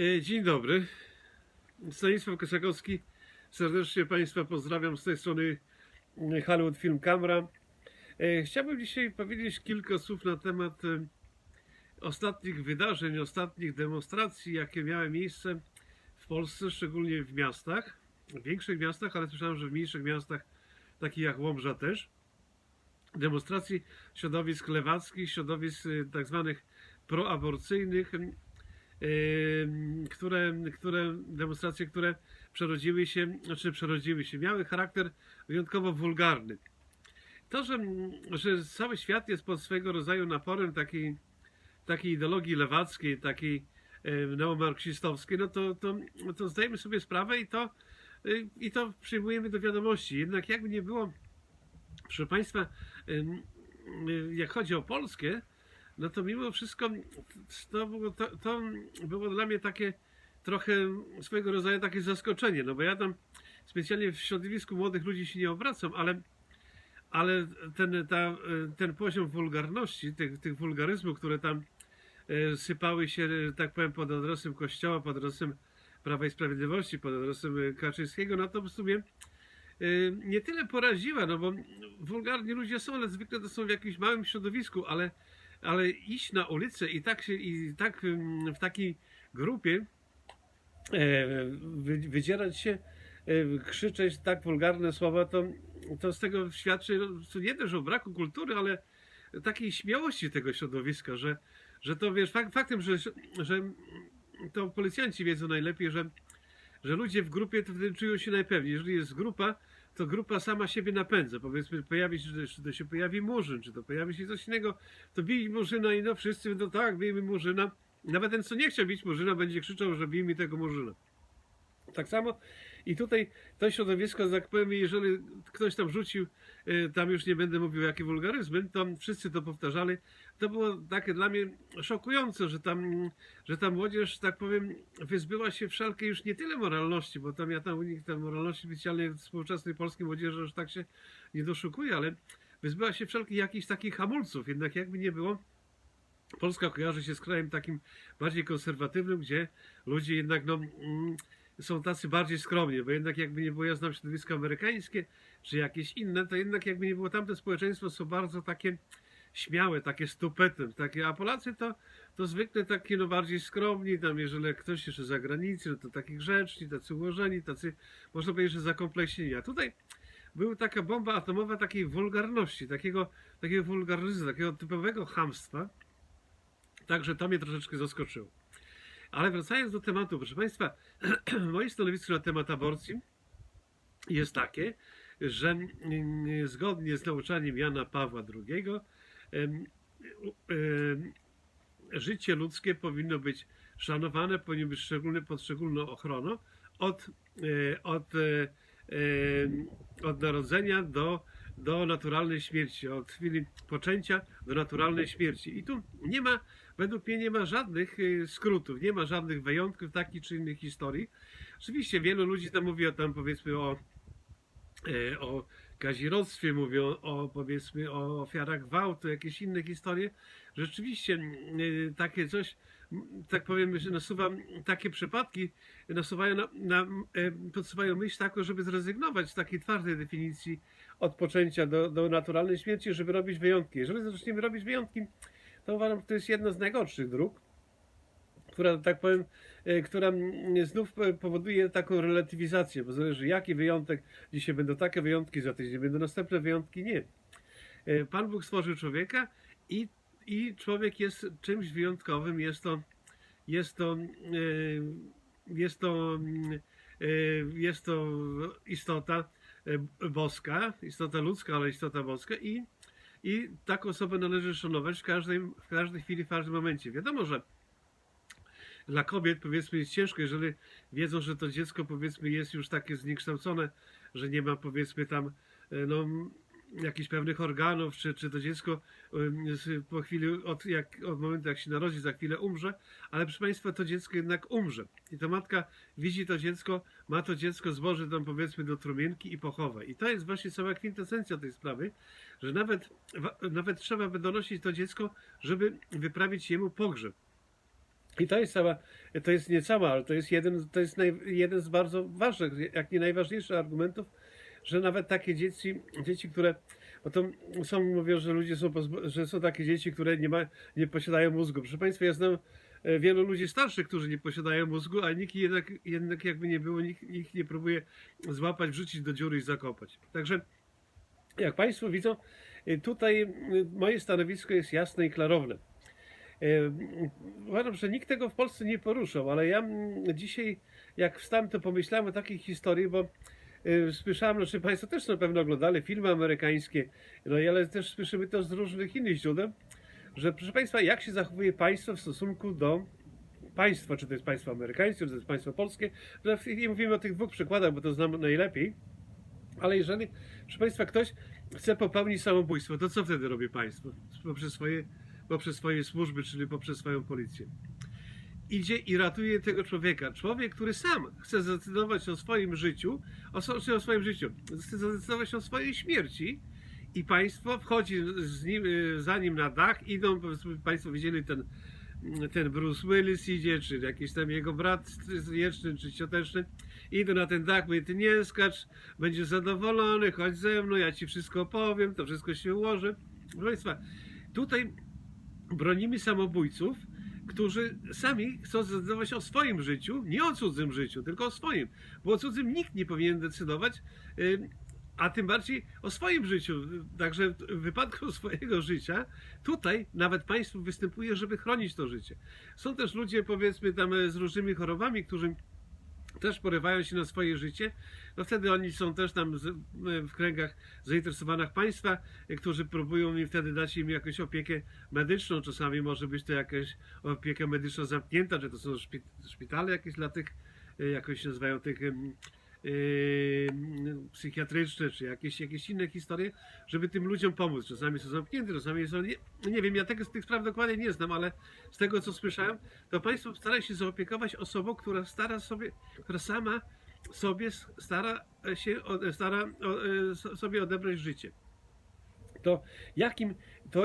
E, Dzień dobry. Stanisław Kosakowski. Serdecznie Państwa pozdrawiam z tej strony e, Hollywood Film Camera. E, Chciałbym dzisiaj powiedzieć kilka słów na temat ostatnich wydarzeń, ostatnich demonstracji, jakie miały miejsce w Polsce, szczególnie w miastach, w większych miastach, ale słyszałem, że w mniejszych miastach, takich jak Łomża też. Demonstracji środowisk lewackich, środowisk tak zwanych proaborcyjnych, które, które demonstracje, które przerodziły się, znaczy przerodziły się, miały charakter wyjątkowo wulgarny. To, że, że cały świat jest pod swego rodzaju naporem takiej, takiej ideologii lewackiej, takiej neomarksistowskiej, no to, to, to zdajemy sobie sprawę i to, y, i to przyjmujemy do wiadomości. Jednak jakby nie było, proszę Państwa, y, jak chodzi o Polskę, no to mimo wszystko to było, to, to było dla mnie takie trochę swojego rodzaju takie zaskoczenie, no bo ja tam specjalnie w środowisku młodych ludzi się nie obracam, ale, ale ten, ta, ten poziom wulgarności, tych, tych wulgaryzmów, które tam e, sypały się, e, tak powiem, pod adresem Kościoła, pod adresem Prawa i Sprawiedliwości, pod adresem e, Kaczyńskiego, no to w sumie nie tyle poraziła, no bo wulgarni ludzie są, ale zwykle to są w jakimś małym środowisku, ale ale iść na ulicę i tak się, i tak w takiej grupie e, wy, wydzierać się, e, krzyczeć tak wulgarne słowa, to, to z tego świadczy nie też o braku kultury, ale takiej śmiałości tego środowiska, że, że to wiesz, fakt, faktem, że, że to policjanci wiedzą najlepiej, że, że ludzie w grupie wtedy czują się najpewniej. Jeżeli jest grupa, to grupa sama siebie napędza. Powiedzmy, pojawi się, czy to się pojawi murzyn, czy to pojawi się coś innego, to bij murzyna i no wszyscy będą tak, bijmy murzyna. Nawet ten, co nie chciał bić murzyna, będzie krzyczał, że bij mi tego murzyna. Tak samo i tutaj to środowisko, tak powiem, jeżeli ktoś tam rzucił, y, tam już nie będę mówił jakie wulgaryzmy, to wszyscy to powtarzali. To było takie dla mnie szokujące, że tam, że ta młodzież, tak powiem, wyzbyła się wszelkiej już nie tyle moralności, bo tam ja tam u nich tam moralności specjalnej współczesnej polskiej młodzieży już tak się nie doszukuję, ale wyzbyła się wszelkich jakichś takich hamulców, jednak jakby nie było, Polska kojarzy się z krajem takim bardziej konserwatywnym, gdzie ludzie jednak no, mm, są tacy bardziej skromni, bo jednak jakby nie było, ja znam środowisko amerykańskie, czy jakieś inne, to jednak jakby nie było, tamte społeczeństwo są bardzo takie śmiałe, takie stupetne, takie, a Polacy to, to zwykle takie no bardziej skromni, tam jeżeli ktoś jeszcze z zagranicy, no to taki grzeczni, tacy ułożeni, tacy, można powiedzieć, że zakompleksieni, a tutaj była taka bomba atomowa takiej wulgarności, takiego, takiego wulgaryzmu, takiego typowego chamstwa, Także to mnie troszeczkę zaskoczyło. Ale wracając do tematu, proszę Państwa, moje stanowisko na temat aborcji jest takie, że zgodnie z nauczaniem Jana Pawła II życie ludzkie powinno być szanowane, powinno być szczególne, pod szczególną ochroną od, e, od, e, od narodzenia do, do naturalnej śmierci, od chwili poczęcia do naturalnej śmierci. I tu nie ma, według mnie nie ma żadnych y, skrótów, nie ma żadnych wyjątków takich czy innych historii. Oczywiście wielu ludzi tam mówi o tam powiedzmy o, e, o kazirodztwie, mówią o powiedzmy o ofiarach gwałtu, jakieś inne historie. Rzeczywiście y, takie coś, tak powiem, że nasuwa takie przypadki, nasuwają, na, na, e, podsuwają myśl taką, żeby zrezygnować z takiej twardej definicji od poczęcia do, do naturalnej śmierci, żeby robić wyjątki. Jeżeli zaczniemy robić wyjątki, to uważam, że to jest jedna z najgorszych dróg, która, tak powiem, e, która znów e, powoduje taką relatywizację, bo zależy jaki wyjątek, dzisiaj będą takie wyjątki, za tydzień będą następne wyjątki, nie. Pan Bóg stworzył człowieka i, i człowiek jest czymś wyjątkowym, jest to, jest to, e, jest to, e, jest to istota e, boska, istota ludzka, ale istota boska i i taką osobę należy szanować w każdej, w każdej chwili, w każdym momencie. Wiadomo, że dla kobiet powiedzmy jest ciężko, jeżeli wiedzą, że to dziecko powiedzmy jest już takie zniekształcone, że nie ma powiedzmy tam no, jakichś pewnych organów, czy, czy to dziecko po chwili, od, jak, od momentu jak się narodzi, za chwilę umrze, ale proszę Państwa, to dziecko jednak umrze. I to matka widzi to dziecko, ma to dziecko złoży tam powiedzmy do trumienki i pochowa. I to jest właśnie cała kwintesencja tej sprawy, że nawet, nawet trzeba by donosić to dziecko, żeby wyprawić jemu pogrzeb. I to jest cała, to jest nie cała, ale to jest jeden, to jest naj, jeden z bardzo ważnych, jak nie najważniejszych argumentów, że nawet takie dzieci, dzieci, które, bo to są, mówią, że ludzie są, że są takie dzieci, które nie, ma, nie posiadają mózgu. Proszę Państwa, ja znam e, wielu ludzi starszych, którzy nie posiadają mózgu, a nikt jednak, jednak jakby nie było, nikt, nikt nie próbuje złapać, wrzucić do dziury i zakopać. Także jak Państwo widzą, y, tutaj y, moje stanowisko jest jasne i klarowne. Uważam, że nikt tego w Polsce nie poruszał, ale ja dzisiaj, jak wstałem, to pomyślałem o takiej historii, bo y, słyszałem, znaczy Państwo też na pewno oglądali filmy amerykańskie, no ale też słyszymy to z różnych innych źródeł, że proszę Państwa, jak się zachowuje państwo w stosunku do państwa, czy to jest państwo amerykańskie, czy to jest państwo polskie, że nie mówimy o tych dwóch przykładach, bo to znam najlepiej, ale jeżeli, proszę Państwa, ktoś chce popełnić samobójstwo, to co wtedy robi państwo? Poprzez swoje, poprzez swoje służby, czyli poprzez swoją policję. Idzie i ratuje tego człowieka. Człowiek, który sam chce zdecydować o swoim życiu, o, o swoim życiu, chce zdecydować o swojej śmierci i państwo wchodzi z nim, y, za nim na dach, idą, Państwo widzieli ten, ten Bruce Willis idzie, czy jakiś tam jego brat wieczny, czy cioteczny, idą na ten dach, mówię, ty nie skacz, będziesz zadowolony, chodź ze mną, ja ci wszystko powiem, to wszystko się ułoży. Proszę Państwa, tutaj bronimy samobójców, którzy sami chcą zdecydować o swoim życiu, nie o cudzym życiu, tylko o swoim, bo o cudzym nikt nie powinien decydować, y, a tym bardziej o swoim życiu. Także w wypadku swojego życia, tutaj nawet państwo występuje, żeby chronić to życie. Są też ludzie, powiedzmy, tam e, z różnymi chorobami, którzy też porywają się na swoje życie, no wtedy oni są też tam w kręgach zainteresowanych państwa, którzy próbują im wtedy dać im jakąś opiekę medyczną. Czasami może być to jakaś opieka medyczna zamknięta, czy to są szpi, szpitale jakieś dla tych, e, jakoś się nazywają tych psychiatryczne, czy jakieś, jakieś inne historie, żeby tym ludziom pomóc. Czasami są zamknięte, czasami są, nie, nie wiem, ja tego z tych spraw dokładnie nie znam, ale z tego co słyszałem, to państwo stara się zaopiekować osobą, która stara sobie, która sama sobie stara się, stara e, so- sobie odebrać życie. To jakim, to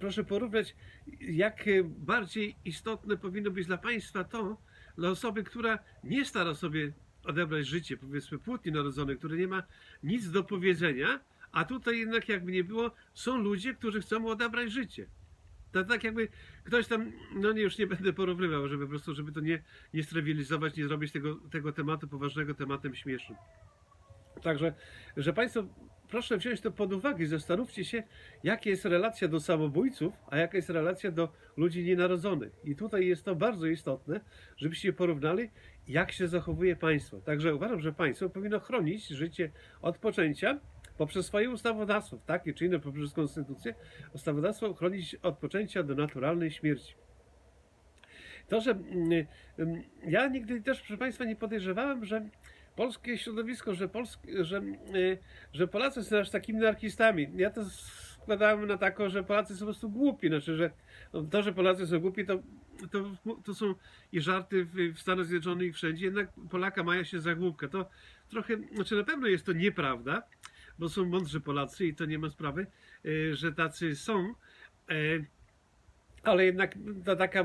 proszę porównać, jak bardziej istotne powinno być dla państwa to, dla osoby, która nie stara sobie odebrać życie, powiedzmy płótnie narodzonej, który nie ma nic do powiedzenia, a tutaj jednak jakby nie było, są ludzie, którzy chcą mu odebrać życie. To tak jakby ktoś tam, no nie, już nie będę porównywał, żeby po prostu, żeby to nie, nie strywializować, nie zrobić tego, tego tematu poważnego tematem śmiesznym. Także, że Państwo, proszę wziąć to pod uwagę i zastanówcie się, jaka jest relacja do samobójców, a jaka jest relacja do ludzi nienarodzonych. I tutaj jest to bardzo istotne, żebyście porównali, jak się zachowuje państwo. Także uważam, że państwo powinno chronić życie od poczęcia poprzez swoje ustawodawstwo, takie czy inne, poprzez konstytucję, ustawodawstwo chronić od poczęcia do naturalnej śmierci. To, że mm, mm, ja nigdy też, proszę Państwa, nie podejrzewałem, że polskie środowisko, że, polsk, że, y, że Polacy są aż takimi anarchistami. Ja to składałem na tako, że Polacy są po prostu głupi. Znaczy, że no, to, że Polacy są głupi, to, to, to są i żarty w, w Stanach Zjednoczonych i wszędzie, jednak Polaka mają się za głupkę. To trochę, znaczy na pewno jest to nieprawda, bo są mądrzy Polacy i to nie ma sprawy, y, że tacy są. E, ale jednak to taka,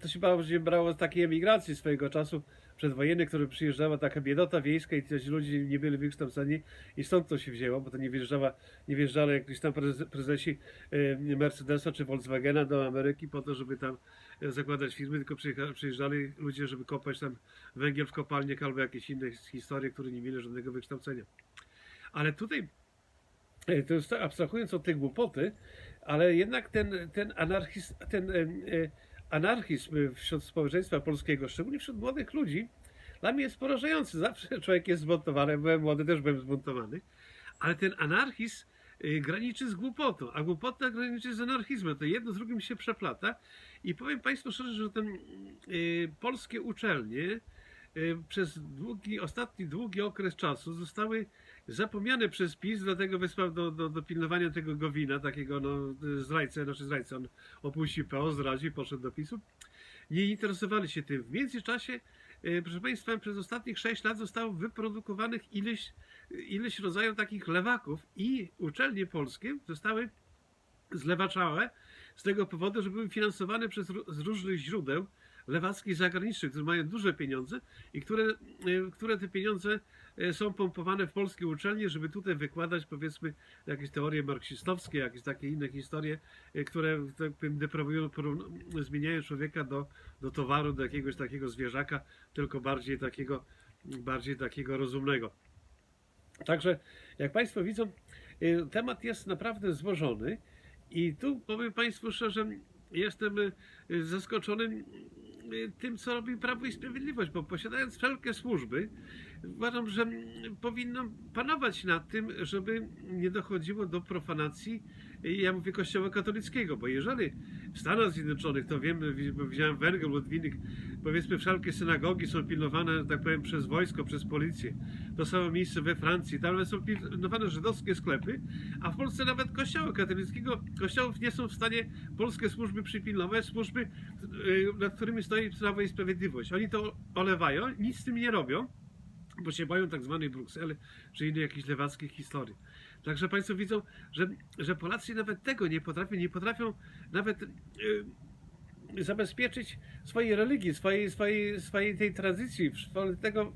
to się bardziej brało z takiej emigracji swojego czasu przedwojennej, który przyjeżdżała taka biedota wiejska i ci ludzie nie byli wykształceni i stąd to się wzięło, bo to nie wjeżdżała, nie wjeżdżali jakieś tam preze- prezesi e, Mercedesa czy Volkswagena do Ameryki po to, żeby tam e, zakładać firmy, tylko przyjeżdżali ludzie, żeby kopać tam węgiel w kopalniach albo jakieś inne historie, które nie mieli żadnego wykształcenia. Ale tutaj E, to jest abstrahując od tej głupoty, ale jednak ten, ten, anarchizm, ten anarchizm wśród społeczeństwa polskiego, szczególnie wśród młodych ludzi, dla mnie jest porażający. Zawsze człowiek jest zbuntowany, byłem młody, też byłem zbuntowany, ale ten anarchizm e, graniczy z głupotą, a głupota graniczy z anarchizmem. To jedno z drugim się przeplata i powiem Państwu szczerze, że ten e, polskie uczelnie przez długi, ostatni długi okres czasu zostały zapomniane przez PiS, dlatego wysłał do, do, do pilnowania tego Gowina, takiego no, zdrajcę, znaczy zdrajcę, on opuścił PO, zdradził, poszedł do PiSu. Nie interesowali się tym. W międzyczasie, e, proszę Państwa, przez ostatnich 6 lat zostało wyprodukowanych ileś, ileś rodzajów takich lewaków i uczelnie polskie zostały zlewaczałe z tego powodu, że były finansowane przez, z różnych źródeł, lewackich zagranicznych, które mają duże pieniądze i które, e, które te pieniądze są pompowane w polskie uczelnie, żeby tutaj wykładać powiedzmy jakieś teorie marksistowskie, jakieś takie inne historie, e, które tak powiem, deprawują, zmieniają człowieka do, do towaru, do jakiegoś takiego zwierzaka, tylko bardziej takiego, bardziej takiego rozumnego. Także, jak Państwo widzą, y, temat jest naprawdę złożony i tu powiem Państwu szczerze, jestem zaskoczony tym, co robi Prawo i Sprawiedliwość, bo posiadając wszelkie służby, uważam, że powinno panować nad tym, żeby nie dochodziło do profanacji, y, ja mówię, Kościoła katolickiego, bo jeżeli w Stanach Zjednoczonych, to wiem, wi- bo widziałem Węgiel innych, powiedzmy, wszelkie synagogi są pilnowane, tak powiem, przez wojsko, przez policję. To samo miejsce we Francji, tam są pilnowane żydowskie sklepy, a w Polsce nawet kościoły katolickiego, kościołów nie są w stanie polskie służby przypilnować, służby, y, nad którymi stoi Prawo i Sprawiedliwość. Oni to olewają, nic z tym nie robią, bo się boją tak zwanej Brukseli, czy innych jakichś lewackich historii. Także Państwo widzą, że, że Polacy nawet tego nie potrafią, nie potrafią nawet y, zabezpieczyć swojej religii, swojej, swojej, swojej tej tradycji, tego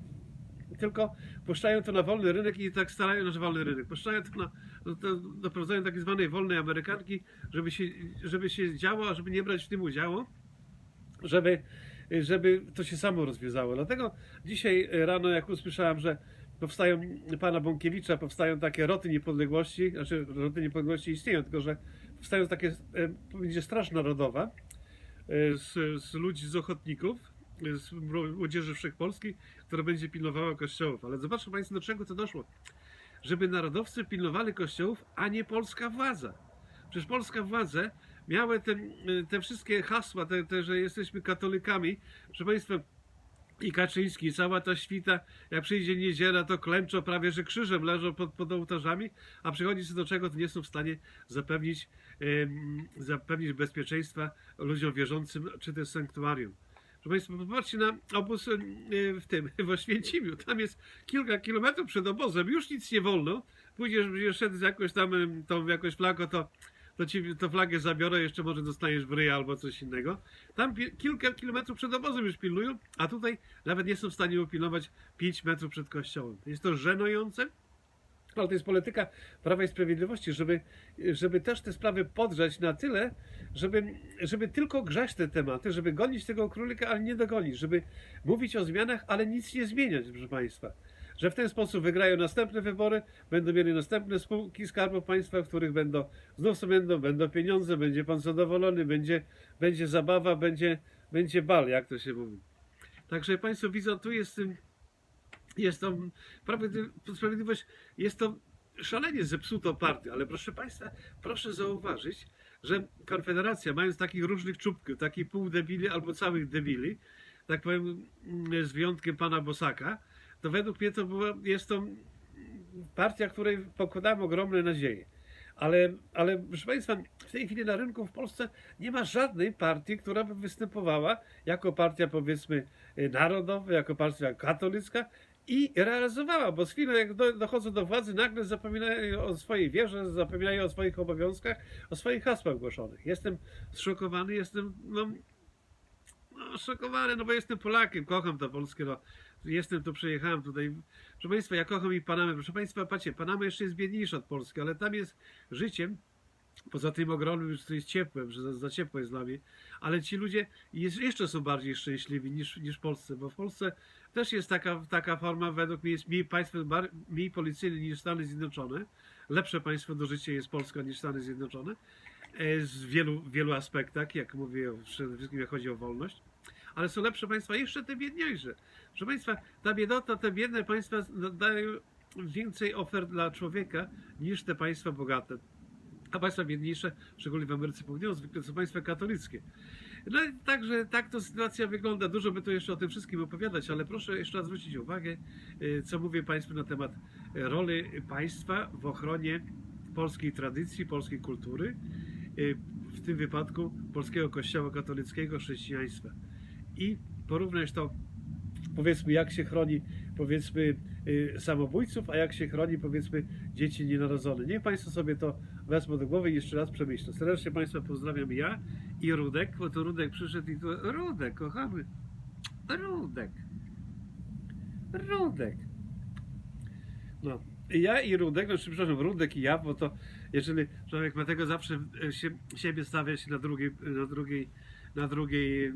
tylko puszczają to na wolny rynek i tak starają na wolny rynek. Puszczają to na, no to doprowadzają do tak zwanej wolnej Amerykanki, żeby się, żeby się działo, żeby nie brać w tym udziału, żeby, żeby to się samo rozwiązało. Dlatego dzisiaj rano, jak usłyszałem, że powstają pana Bąkiewicza, powstają takie roty niepodległości, znaczy roty niepodległości istnieją, tylko że powstają takie, e, będzie Straż Narodowa e, z, z ludzi, z ochotników, e, z młodzieży wszechpolskiej, która będzie pilnowała kościołów. Ale zobaczcie Państwo, do czego to doszło. Żeby narodowcy pilnowali kościołów, a nie polska władza. Przecież polska władze miały te, te wszystkie hasła, te, te, że jesteśmy katolikami. Proszę Państwa, i Kaczyński, i cała ta świta, jak przyjdzie niedziela, to klęczą prawie, że krzyżem leżą pod, pod ołtarzami, a przychodzi co do czego, to nie są w stanie zapewnić, em, zapewnić bezpieczeństwa ludziom wierzącym, czy też sanktuarium. Proszę Państwa, popatrzcie na obóz em, w tym, w Oświęcimiu. Tam jest kilka kilometrów przed obozem, już nic nie wolno. Pójdziesz, będziesz szedł z jakąś tam em, tą jakąś flagą, to to ci to flagę zabiorę, jeszcze może dostaniesz w ryja albo coś innego. Tam kilka kilometrów przed obozem już pilnują, a tutaj nawet nie są w stanie upilnować 5 metrów przed kościołem. Jest to żenujące, ale to jest polityka Prawa i Sprawiedliwości, żeby, żeby też te sprawy podrzeć na tyle, żeby, żeby tylko grzać te tematy, żeby gonić tego królika, ale nie dogonić, żeby mówić o zmianach, ale nic nie zmieniać, proszę Państwa. Że w ten sposób wygrają następne wybory, będą mieli następne spółki Skarbu Państwa, w których będą, znów będą, będą pieniądze, będzie Pan zadowolony, będzie, będzie zabawa, będzie, będzie bal, jak to się mówi. Także Państwo widzą, tu jest, jest to, Sprawiedliwość, jest to szalenie zepsuto partię, ale proszę Państwa, proszę zauważyć, że Konfederacja, mając takich różnych czubków, takich półdebili albo całych debili, tak powiem, mm, z wyjątkiem pana Bosaka, to według mnie to była, jest to partia, której pokładałem ogromne nadzieje. Ale, ale proszę Państwa, w tej chwili na rynku w Polsce nie ma żadnej partii, która by występowała jako partia powiedzmy narodowa, jako partia katolicka i realizowała, bo z chwilą jak do, dochodzą do władzy, nagle zapominają o swojej wierze, zapominają o swoich obowiązkach, o swoich hasłach głoszonych. Jestem zszokowany, jestem no, no, szokowany, no bo jestem Polakiem, kocham to Polskę, no. Jestem tu, przyjechałem tutaj. Proszę Państwa, ja kocham i Panamę. Proszę Państwa, patrzcie, Panama jeszcze jest biedniejsza od Polski, ale tam jest życiem, poza tym ogromnym, że to jest ciepłem, że za, za ciepło jest dla mnie, ale ci ludzie jest, jeszcze są bardziej szczęśliwi niż, niż w Polsce, bo w Polsce też jest taka, taka forma, według mnie jest mniej państwo, mniej policyjne niż Stany Zjednoczone. Lepsze państwo do życia jest Polska niż Stany Zjednoczone e, z wielu, wielu aspektach, jak mówię, przede wszystkim jak chodzi o wolność ale są lepsze państwa, jeszcze te biedniejsze. Proszę Państwa, ta biedota, te biedne państwa dają więcej ofert dla człowieka niż te państwa bogate. A państwa biedniejsze, szczególnie w Ameryce Południowej, zwykle są państwa katolickie. No i także tak to sytuacja wygląda. Dużo by tu jeszcze o tym wszystkim opowiadać, ale proszę jeszcze raz zwrócić uwagę, y, co mówię Państwu na temat roli państwa w ochronie polskiej tradycji, polskiej kultury, y, w tym wypadku polskiego kościoła katolickiego, chrześcijaństwa i porównać to, powiedzmy, jak się chroni, powiedzmy, y, samobójców, a jak się chroni, powiedzmy, dzieci nienarodzone. Niech Państwo sobie to wezmą do głowy i jeszcze raz przemyślą. Serdecznie Państwa pozdrawiam ja i Rudek, bo to Rudek przyszedł i to Rudek, kochamy. Rudek. Rudek. No, ja i Rudek, znaczy przepraszam, Rudek i ja, bo to jeżeli człowiek ma tego zawsze się, siebie stawiać na drugiej, na drugiej, na drugiej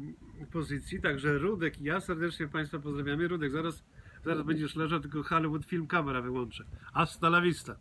pozycji, także Rudek i ja serdecznie Państwa pozdrawiamy. Rudek, zaraz, zaraz będziesz leżał, tylko Hollywood Film kamera wyłączę. Hasta la vista.